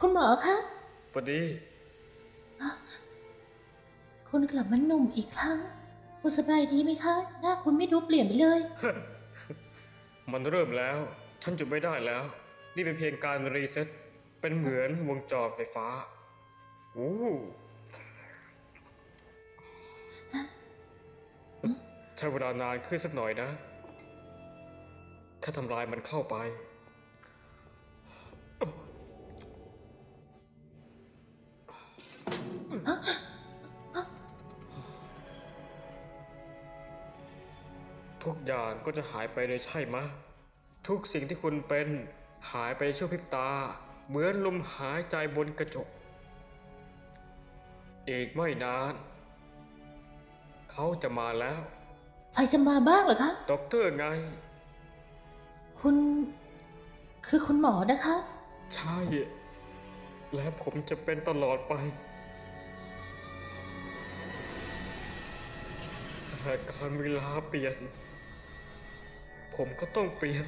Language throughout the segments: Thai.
คุณหมอคะพอดีคุณกลับมาหนุ่มอีกครั้ง คุณสบายดีไหมคะ หน้าคุณไม่ดูเปลี่ยนไปเลย มันเริ่มแล้ว ฉันหยุดไม่ได้แล้ว นี่เป็นเพียงการรีเซ็ตเป็นเหมือนวงจรไฟฟ้าโอ้ใช้เวลานานขึ้นสักหน่อยนะแค่ทำลายมันเข้าไป ทุกอย่างก็จะหายไปเลยใช่ไหมะทุกสิ่งที่คุณเป็นหายไปในชั่วพริบตา เหมือนลมหายใจบนกระจก อีกไม่นาน เขาจะมาแล้วใครจะมาบ้างเหรอคะ ด็อกเตอร์ไง คุณ คือคุณหมอนะคะ ใช่ และผมจะเป็นตลอดไป แต่การเวลาเปลี่ยน ผมก็ต้องเปลี่ยน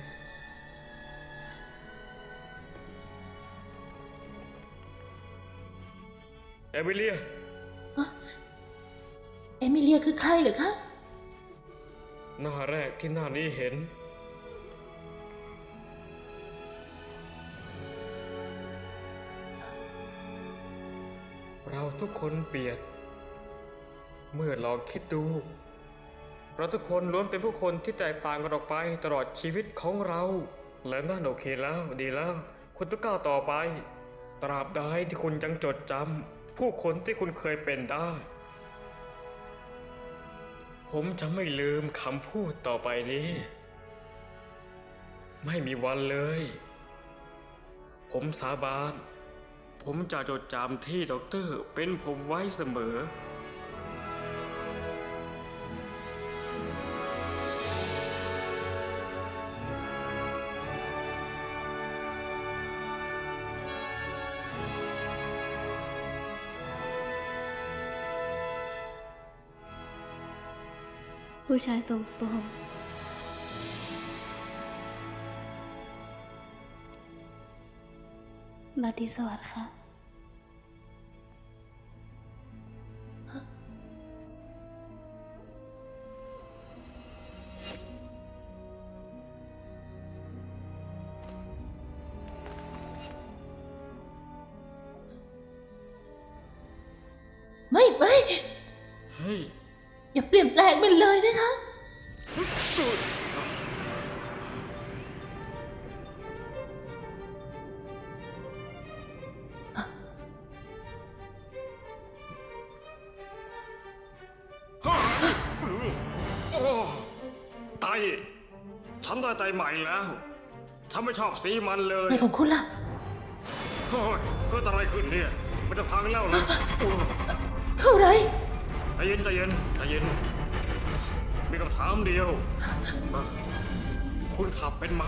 เอมิเลีย เอมิเลียคือใครเหรอคะ หน้าแรกที่หน้านี้เห็น เราทุกคนเปลี่ยน เมื่อลองคิดดู เราทุกคนล้วนเป็นผู้คนที่แตกต่างกันออกไปตลอดชีวิตของเรา และนั่นโอเคแล้วดีแล้ว คุณต้องก้าวต่อไป ตราบใดที่คุณยังจดจำผู้คนที่คุณเคยเป็นได้ ผมจะไม่ลืมคำพูดต่อไปนี้ ไม่มีวันเลย ผมสาบาน ผมจะจดจำที่ด็อกเตอร์เป็นผมไว้เสมอ ผู้ชายทรงโทรมราตรีสวัสดิ์ค่ะ ไม่ไม่ เฮ้ย อย่าเปลี่ยนแปลงมันเลยนะคะ โอ้ไตฉันได้ไตใหม่แล้ว ฉันไม่ชอบสีมันเลยอะไรของคุณล่ะโอ้ยเกิดอะไรขึ้นเนี่ย มันจะพังแล้วนะโอ้ยเข้าไร ใจเย็นใจเย็นใจเย็นมีคำถามเดียวมาคุณขับเป็นไหม